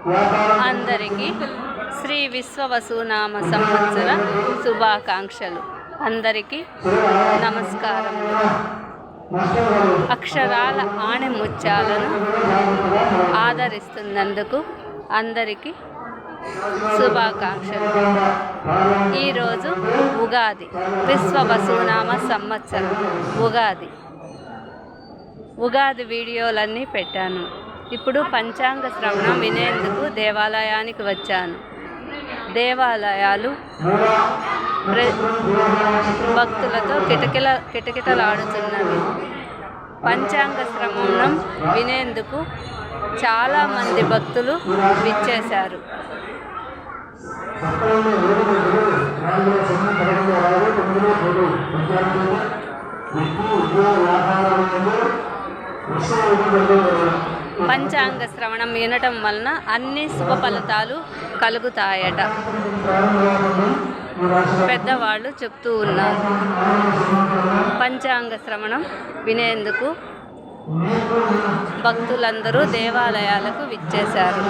అందరికీ శ్రీ విశ్వవసునామ సంవత్సర శుభాకాంక్షలు. అందరికీ నమస్కారం. అక్షరాల ఆణిముత్యాలను ఆదరిస్తున్నందుకు అందరికీ శుభాకాంక్షలు. ఈరోజు ఉగాది విశ్వవసునామ సంవత్సరం ఉగాది. ఉగాది వీడియోలన్నీ పెట్టాను. ఇప్పుడు పంచాంగ శ్రవణం వినేందుకు దేవాలయానికి వచ్చాను. దేవాలయాలు ప్ర- భక్తులతో కిటకిల కిటకిటలాడుతున్నవి. పంచాంగ శ్రవణం వినేందుకు చాలామంది భక్తులు విచ్చేశారు. పంచాంగ శ్రవణం వినటం వలన అన్ని శుభ ఫలితాలు కలుగుతాయట. పెద్దవాళ్ళు చెప్తూ ఉన్నారు. పంచాంగ శ్రవణం వినేందుకు భక్తులందరూ దేవాలయాలకు విచ్చేశారు.